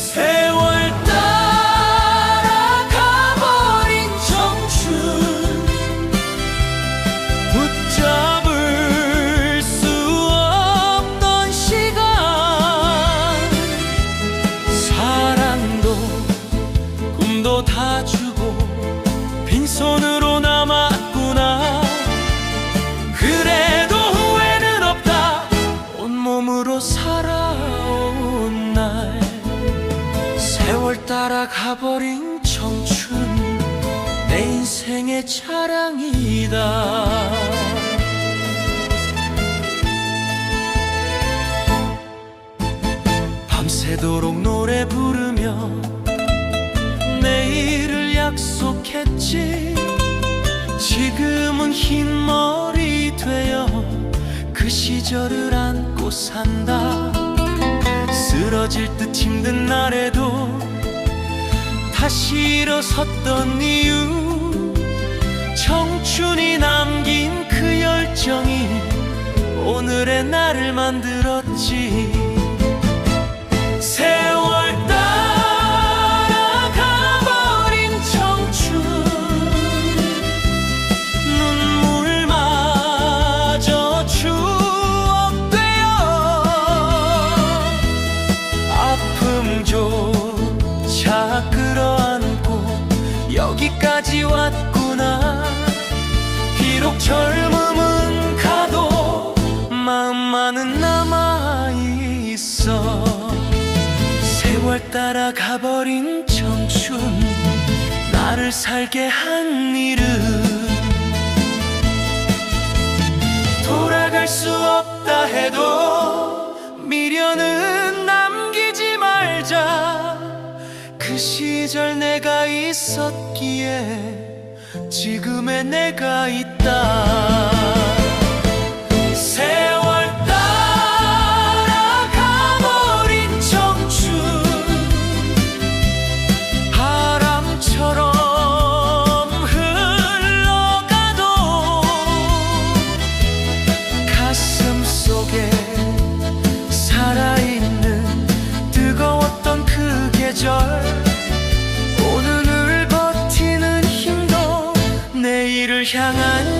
세월 따라 가버린 청춘. 붙잡을 수 없던 시간. 사랑도 꿈도 다 주 세월 따라 가버린 청춘 내 인생의 자랑이다. 밤새도록 노래 부르며 내일을 약속했지. 지금은 흰 머리 되어 그 시절을 안고 산다. 쓰러질 듯 힘든 날에도 다시 일어섰던 이유 청춘이 남긴 그 열정이 오늘의 나를 만들었지 여기까지 왔구나. 비록 젊음은 가도 마음만은 남아있어. 세월 따라 가버린 청춘 나를 살게 한 일은 돌아갈 수 없다 해도 미련은 시절 내가 있었기에 지금의 내가 있다 오